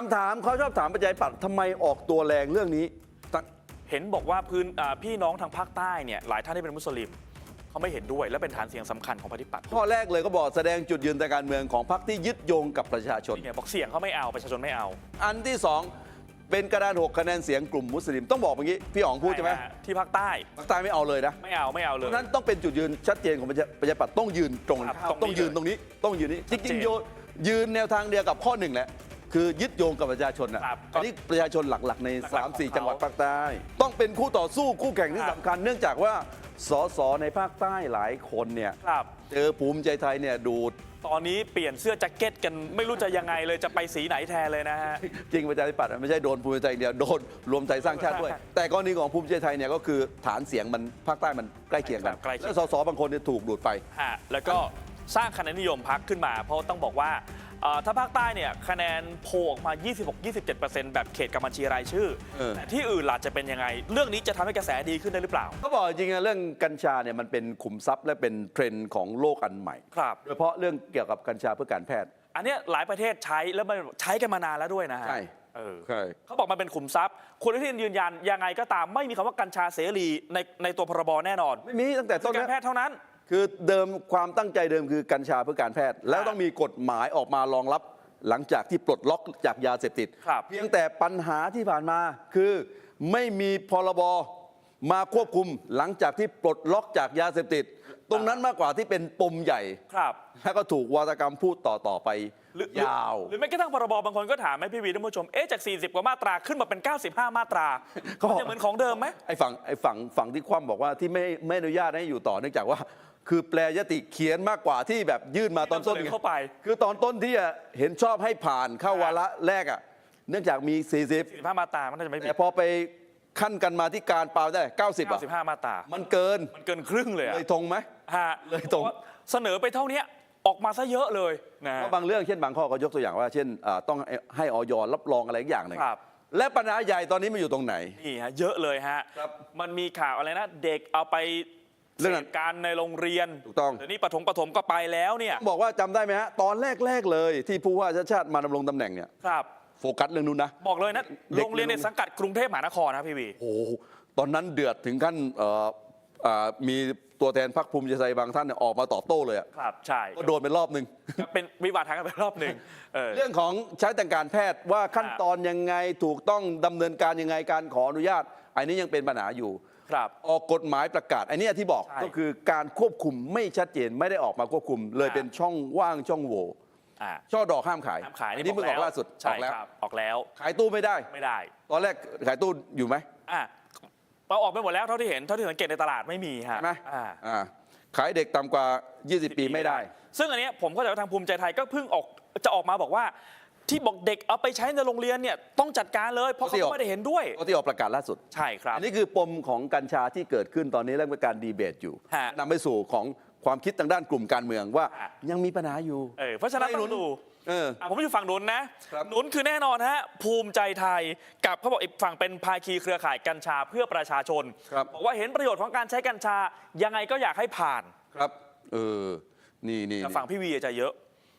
คำถามเขาชอบถามประชาธิปัตย์ทำไมออกตัวแรงเรื่องนี้ตั้งเห็นบอกว่าพื้นอ่าพี่น้องทางภาคใต้เนี่ยหลายท่านที่เป็นมุสลิมเขาไม่เห็นด้วยและเป็นฐานเสียงสำคัญของปฏิปัติข้อแรกเลยก็บอกแสดงจุดยืนทางการเมืองของพรรคที่ยึดโยงกับประชาชน นี่ไงบอกเสียงเขาไม่เอาประชาชนไม่เอา อันที่สองเป็นกระดานหกคะแนนเสียงกลุ่มมุสลิมต้องบอกอย่างนี้ พี่อ๋องพูดใช่ไหมฮะที่ภาคใต้ภาคใต้ไม่เอาเลยนะไม่เอาไม่เอาเพเลย ราะฉะนั้นต้องเป็นจุดยืนชัดเจนของประชาประชาธิปัตย์ต้องยืนตรงครับข้ามตรงนี้ต้องยืนเลยตรงนี้ ต้องยืนนี้จชัดเจรินงๆโยนยืนแนวทางเดียวกับข้อหนึ่งแหละ คือยึดโยงกับประชาชนนะครับอันนี้ประชาชนหลักๆ ใน หลักๆของ3-4เขาจังหวัดภาคใต้ ต้องเป็นคู่ต่อสู้คู่แข่งที่ครับ สำคัญ เนื่องจากว่าสสในภาคใต้หลายคนเนี่ยครับ เจอภูมิใจไทยเนี่ยดูด ตอนนี้เปลี่ยนเสื้อแจ็คเก็ตกันไม่รู้จะยังไงเลยจะไปสีไหนแทนเลยนะฮะ จริงประชาธิปัตย์ไม่ใช่โดนภูมิใจไทยอย่างเดียวโดนรวมไทยสร้างชาติด้วย แต่กรณีของภูมิใจไทยเนี่ยก็คือฐานเสียงมันภาคใต้มันใกล้เคียงกันใกล้เคียง แล้วสสบางคนเนี่ยถูกดูดไป ฮะแล้วก็สร้างคะแนนนิยมพักขึ้นมา เพราะต้องบอกว่าเอ่อถ้าภาคใต้เนี่ยคะแนนโพลออกมา 26-27%แบบเขตกับบัญชีรายชื่อเออ แต่ที่อื่นล่ะจะเป็นยังไง เรื่องนี้จะทำให้กระแสดีขึ้นได้หรือเปล่า เขาบอกจริงๆนะเรื่องกัญชาเนี่ยมันเป็นขุมทรัพย์และเป็นเทรนด์ของโลกอันใหม่ครับ โดยเฉพาะเรื่องเกี่ยวกับกัญชาเพื่อการแพทย์ อันเนี้ยหลายประเทศใช้แล้วมันใช้กันมานานแล้วด้วยนะฮะใช่ เออ ใช่ เขาบอกมันเป็นขุมทรัพย์ คุณอนุทินยืนยันยังไงก็ตามไม่มีคำว่ากัญชาเสรีในในตัวพรบแน่นอนไม่มีตั้งแต่คืต้อนการนะแพทย์เท่านั้น คือเดิมความตั้งใจเดิมคือกัญชาเพื่อการแพทย์ แล้วต้องมีกฎหมายออกมารองรับหลังจากที่ปลดล็อกจากยาเสพติด ครับเพียงแต่ปัญหาที่ผ่านมาคือไม่มีพรบมาควบคุมหลังจากที่ปลดล็อกจากยาเสพติด ตรงนั้นมากกว่าที่เป็นปมใหญ่ ครับ แล้วก็ถูกวาทกรรมพูดต่อต่อๆไปหรือยาว หรือแม้กระทั่งพรบบางคนก็ถามไหมพี่วีท่านผู้ชม เอ๊ะจาก 40 กว่ามาตราขึ้นมาเป็น 95 มาตราเขาบอกมันยังเหมือนของเดิมไหม ไอ้ฝั่งไอ้ฝั่งฝั่งที่คว่ำบอกว่าที่ไม่ไม่อนุญาตให้อยู่ต่อเนื่องจากว่าคือแปลยติเขียนมากกว่าที่แบบยื่นมาตอนต้นที่ไงนำเสนอเข้าไป คือตอนต้นที่อะเห็นชอบให้ผ่านเข้าวาระแรกอะเนื่องจากมี 40 45 มาตรามันน่าจะไม่ผิแต่ดพอไปขั้นกันมาที่การเปล่าได้ 90อะ95 มาตรามันเกินมันเกินครึ่งเลยอะเลยทงไหมฮะเลยตรงเสนอไปเท่าเนี้ยออกมาซะเยอะเลยนะเพราะบางเรื่องเช่นบางข้อก็ยกตัวอย่างว่า เช่นอ่าต้องให้ออยรับรองอะไรอย่างหนึ่งครับและปัญหาใหญ่ตอนนี้มันอยู่ตรงไหนนี่ฮะเยอะเลยฮะครับมันมีข่าวอะไรนะ เด็กเอาไป เรื่องนั้นสพการในโรงเรียนถูกต้องเดี๋ยวนี้ปฐมปฐมก็ไปแล้วเนี่ยบอกว่าจำได้ไหมฮะตอนแรกๆเลย ที่ผู้ว่าชาติชาติมาดำรงตำแหน่งเนี่ยครับโฟกัสเรื่องนู้นนะบอกเลยนะเด็กโรงเรียนในสังกัดกรุงเทพมหานครนะพี่วีโอ้โหตอนนั้นเดือดถึงขั้นเอ่ออ่ามีตัวแทนพรรคภูมิใจไทยบางท่านเนี่ยออกมาตอบโต้เลยอะครับใช่ก็โดนไปรอบหนึ่งก็เป็นวิวาททางกันไปรอบหนึ่งเออเรื่องของใช้ทางการแพทย์ว่าขั้นตอนยังไงถูกต้องดำเนินการยังไงการขออนุญาตอันนี้ยังเป็นปัญหาอยู่ ครับออกกฎหมายประกาศ อันนี้ที่บอกใช่ ก็คือการควบคุมไม่ชัดเจนไม่ได้ออกมาควบคุม เลยอ่าเป็นช่องว่างช่องโหว่อ่าช่อดอกห้ามขายห้ามขายอันนี้เพิ่งออกล่าสุดอใช่อกแล้ว ครับออกแล้วขายตู้ไม่ได้ ไม่ได้ตอนแรกขายตู้อยู่ไหมอะเราออกไปหมดแล้วเท่าที่เห็นเท่าที่สังเกตในตลาดไม่มีฮะใช่ไหมอ่า อ่าขายเด็กต่ำกว่า 20 ปีไม่ได้ ซึ่งอันเนี้ยผมเข้าใจว่าทางภูมิใจไทยก็เพิ่งออกจะออกมาบอกว่า ที่บอกเด็กเอาไปใช้ในโรงเรียนเนี่ยต้องจัดการเลย เพราะเขาที่ออกก็ไม่ได้เห็นด้วยก็ที่ออกประกาศล่าสุด ใช่ครับ อันนี้คือปมของกัญชาที่เกิดขึ้นตอนนี้เรื่องการดีเบตอยู่ฮะ นำไปสู่ของความคิดทางด้านกลุ่มการเมืองว่าฮะยังมีปัญหาอยู่ เออเพราะฉะนั้นไม่ต้หนุอนงดูเอออะผมอยู่ฝั่งหนุนนะครับ หนุนคือแน่นอนฮะภูมิใจไทยกับเขาบอกอีกฝั่งเป็นภาคีเครือข่ายกัญชาเพื่อประชาชนครับ บอกว่าเห็นประโยชน์ของการใช้กัญชายังไงก็อยากให้ผ่านครับ เออ นี่นี่แต่ฝั่งพี่วีจะเยอะ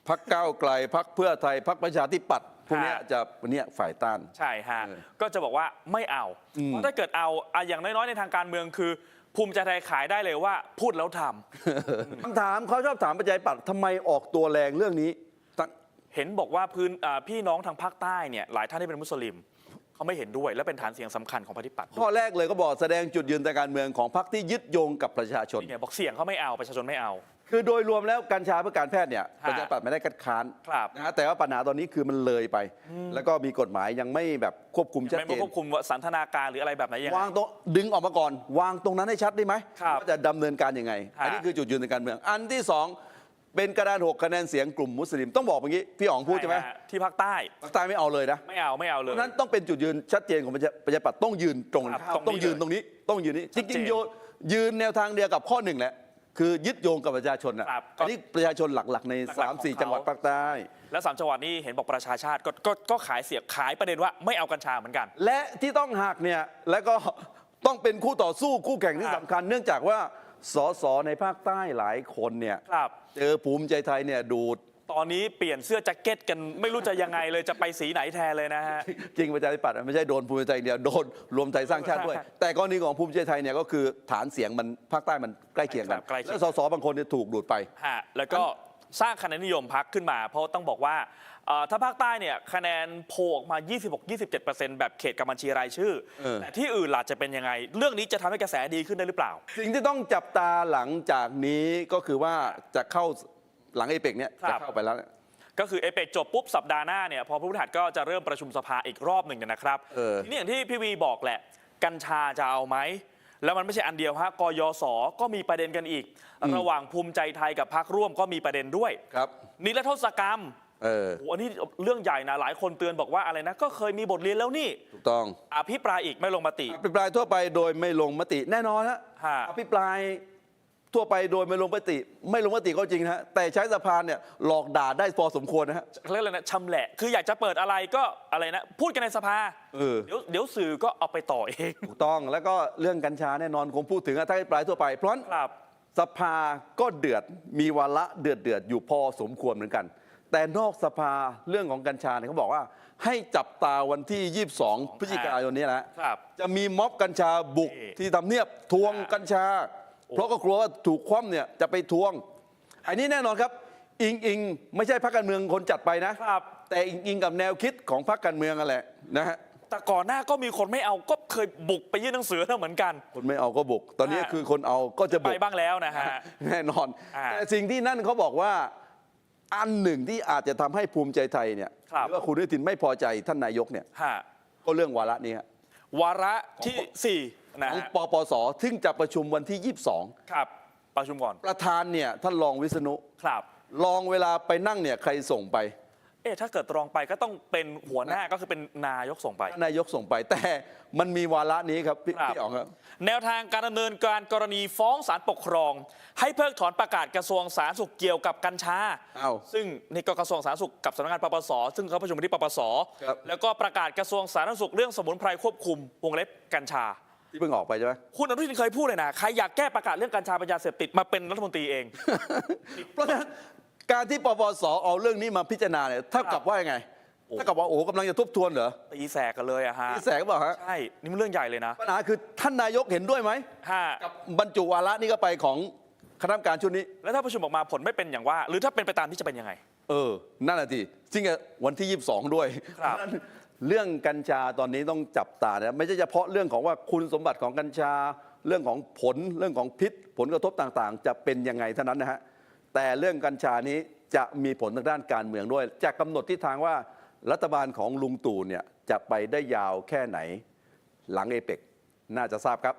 พักก้าวไกลพักเพื่อไทยพักประชาธิปัตย์พวกเนี้ยฮะจะวันเนี้ยฝ่ายต้าน ใช่ฮะ เออก็จะบอกว่าไม่เอา อืม เพราะถ้าเกิดเอาอะอย่างน้อยๆ ในทางการเมืองคือ ภูมิใจไทยขายได้เลยว่าพูดแล้วทำ คำถามเขาชอบถามประชาธิปัตย์ทำไมออกตัวแรงเรื่องนี้ตั้ง เห็นบอกว่าพื้นอ่าพี่น้องทางภาคใต้เนี่ยหลายท่านที่เป็นมุสลิม เขาไม่เห็นด้วยและเป็นฐานเสียงสำคัญของปฏิปัติข้อแรกเลยก็บอกแสดงจุดยืนทางการเมืองของพรรคที่ยึดโยงกับประชาชนนี่ไงบอกเสียงเขาไม่เอาประชาชนไม่เอา คือโดยรวมแล้วกัญชาเพื่อการแพทย์เนี่ยฮะประชาธิปัตย์ไม่ได้คัดค้านครับนะฮะแต่ว่าปัญหาตอนนี้คือมันเลยไป แล้วก็มีกฎหมายยังไม่แบบควบคุมชัดไม่เจนควบคุมว่าสันทนาการหรืออะไรแบบไหนยังไง วางตรงดึงออกมาก่อน วางตรงนั้นให้ชัดได้ไหมครับว่าจะดำเนินการยังไง ฮะ อันนี้คือจุดยืนทางการเมือง อันที่สอง เป็นกระดานหกคะแนนเสียงกลุ่มมุสลิมต้องบอกอย่างนี้ พี่อ๋องพูดใช่ไหมฮะที่ภาคใต้ภาคใต้ไม่เอาเลยนะ ไม่เอาไม่เอาเพเลยราะฉะนั้นต้องเป็นจุดยืนชัดเจนของประชาประชาธิปัตย์ต้องยืนตรงครับข้ามตรงนี้ต้องยืนเลยตรงนี้ ต้องยืนนี้ชัจดเจนริงๆโยนยืนแนวทางเดียวกับข้อหนึ่งแหละคือยึดโยงกับประชาชนอะครับอันนี้ประชาชนหลักๆใน หลักๆของ3 4เขาจังหวัดภาคใต้ แล้วสามจังหวัดนี้เห็นบอกประชาชาติก็ก็ก็ขายเสียบขายประเด็นว่าไม่เอากัญชาเหมือนกัน และที่ต้องหักเนี่ย แล้วก็ต้องเป็นคู่ต่อสู้คู่แข่งที่ครับ สำคัญ เนื่องจากว่า สสในภาคใต้หลายคนเนี่ยครับ เจอภูมิใจไทยเนี่ยดูด ตอนนี้เปลี่ยนเสื้อแจ็คเก็ตกันไม่รู้จะยังไงเลยจะไปสีไหนแทนเลยนะฮะ จริงประชาธิปัตย์ไม่ใช่โดนภูมิใจไทยอย่างเดียวโดนรวมไทยสร้างชาติด้วย แต่กรณีของภูมิใจไทยเนี่ยก็คือฐานเสียงมันภาคใต้มันใกล้เคียงกัน ใกล้เคียง แล้วสสบางคนเนี่ยถูกดูดไป ฮะแล้วก็ สร้างคะแนนนิยมพักขึ้นมา เพราะต้องบอกว่าเอ่อถ้าภาคใต้เนี่ยคะแนนโพลออกมา 26-27%แบบเขตกับบัญชีรายชื่อเออแต่ที่อื่นล่ะจะเป็นยังไง เรื่องนี้จะทำให้กระแสดีขึ้นได้หรือเปล่า สิ่งที่ต้องจับตาหลังจากนี้ก็คือว่าจะเข้าหลังเอเปกเนี่ยครัจะบเข้าไปแล้วเนี่ยก็คือเอเปกจบปุ๊บสัปดาห์หน้าเนี่ยพอพฤหัสก็จะเริ่มประชุมสภาอีกรอบหนึ่งเนี่ยนะครับเออทีนี้อย่างที่พี่วีบอกแหละ กัญชาจะเอาไหม แล้วมันไม่ใช่อันเดียวฮะกยศก็มีประเด็นกันอีก ระหว่างภูมิใจไทยกับพรรคร่วมก็มีประเด็นด้วยครับ นิรโทษกรรมเออโอ้โหอันนี้เรื่องใหญ่นะหลายคนเตือนบอกว่าอะไรนะ ก็เคยมีบทเรียนแล้วนี่ถูกต้อง อภิปรายอีกไม่ลงมติ อภิปรายทั่วไปโดยไม่ลงมติแน่นอนฮะฮะ อภิปราย ทั่วไปโดยไม่ลงมติ ไม่ลงมติก็จริงนะฮะแต่ใช้สภาเนี่ยหลอกด่าได้พอสมควรนะฮะ เขาเรียกอะไรนะชำแหละคืออยากจะเปิดอะไรก็อะไรนะ พูดกันในสภาเออเดี๋ยวเดี๋ยวสื่อก็เอาไปต่อเองถูกต้องแล้วก็เรื่องกัญชาแน่นอนคงพูดถึงอะถ้าอภิปรายทั่วไปเพราะฉะนั้น ครับ สภาก็เดือดมีวาระเดือดเดือดอยู่พอสมควรเหมือนกัน แต่นอกสภาเรื่องของกัญชาเนี่ยเขาบอกว่า ให้จับตาวันที่ 22 พฤศจิกายนนี้นะครับจะมีม็อบกัญชาบุกนี่ที่ทำเนียบทวงกัญชา เพราะก็กลัวว่าถูกคว่ำเนี่ยจะไปทวง อันนี้แน่นอนครับ อิงอิงไม่ใช่พรรคการเมืองคนจัดไปนะ ครับ แต่อิงอิงกับแนวคิดของพรรคการเมืองนั่นแหละนะฮะแต่ก่อนหน้าก็มีคนไม่เอาก็เคยบุกไปยื่นหนังสือแล้วเหมือนกัน คนไม่เอาก็บุก ตอนนี้อ่า คือคนเอาก็จะไปบุกบ้างแล้วนะฮะ แน่นอน อ่าแต่สิ่งที่นั่นเขาบอกว่าอันหนึ่งที่อาจจะทำให้ภูมิใจไทยเนี่ยครับ หรือว่าคุณอนุทินไม่พอใจท่านนายกเนี่ยฮะก็เรื่องวาระนี้ฮะ วาระที่สี่นะของฮะปปส ซึ่งจะประชุมวันที่ ครับ ประชุมก่อน22 ประธานเนี่ยท่านรองวิษณุครับ รองเวลาไปนั่งเนี่ยใครส่งไป เอ๊ะถ้าเกิดรองไปก็ต้องเป็นหัวหน้าก็คือเป็นนายกส่งไปท่านนายกส่งไปแต่มันมีวาระนี้ครับพี่ครับพี่อ๋องครับ แนวทางการดำเนินการกรณีฟ้องศาลปกครอง ให้เพิกถอนประกาศกระทรวงสาธารณสุขเกี่ยวกับกัญชา อ้าวซึ่งนี่ก็กระทรวงสาธารณสุขกับสำนักงานปปส ซึ่งเขาประชุมกันที่ปปส ครับ แล้วก็ประกาศกระทรวงสาธารณสุขเรื่องสมุนไพรควบคุมวงเล็บกัญชา ที่เพิ่งออกไปใช่ไหม คุณอนุทินเคยพูดเลยนะใครอยากแก้ประกาศเรื่องกัญชาเป็นยาเสพติดมาเป็นรัฐมนตรีเอง เพราะฉะนั้น การที่ปปสเอาเรื่องนี้มาพิจารณาเนี่ยเท่ากับว่ายังไงเท่ากับว่าโอ้โหกำลังจะทบทวนเหรอตีแสกกันเลยอะฮะพี่แสงบอกฮะใช่นี่มันเรื่องใหญ่เลยนะปัญหาคือท่านนายกเห็นด้วยไหมฮะกับบรรจุวาระนี่ก็ไปของคณะกรรมการชุดนี้ แล้วถ้าประชุมออกมาผลไม่เป็นอย่างว่า หรือถ้าเป็นไปตามที่จะเป็นยังไง เออ นั่นแหะทีซึ่งวันที่ 22 ด้วยครับ เพาะฉะนั้นเรื่องกัญชาตอนนี้ต้องจับตานะไม่ใช่เฉพาะเรื่องของว่าคุณสมบัติของกัญชา เรื่องของผลเรื่องของพิษ ผลกระทบต่างๆ จะเป็นยังไงเท่านั้นนะฮะ แต่เรื่องกัญชานี้จะมีผลทางด้านการเมืองด้วย จะกำหนดทิศทางว่ารัฐบาลของลุงตู่เนี่ยจะไปได้ยาวแค่ไหนหลังเอเปกน่าจะทราบครับ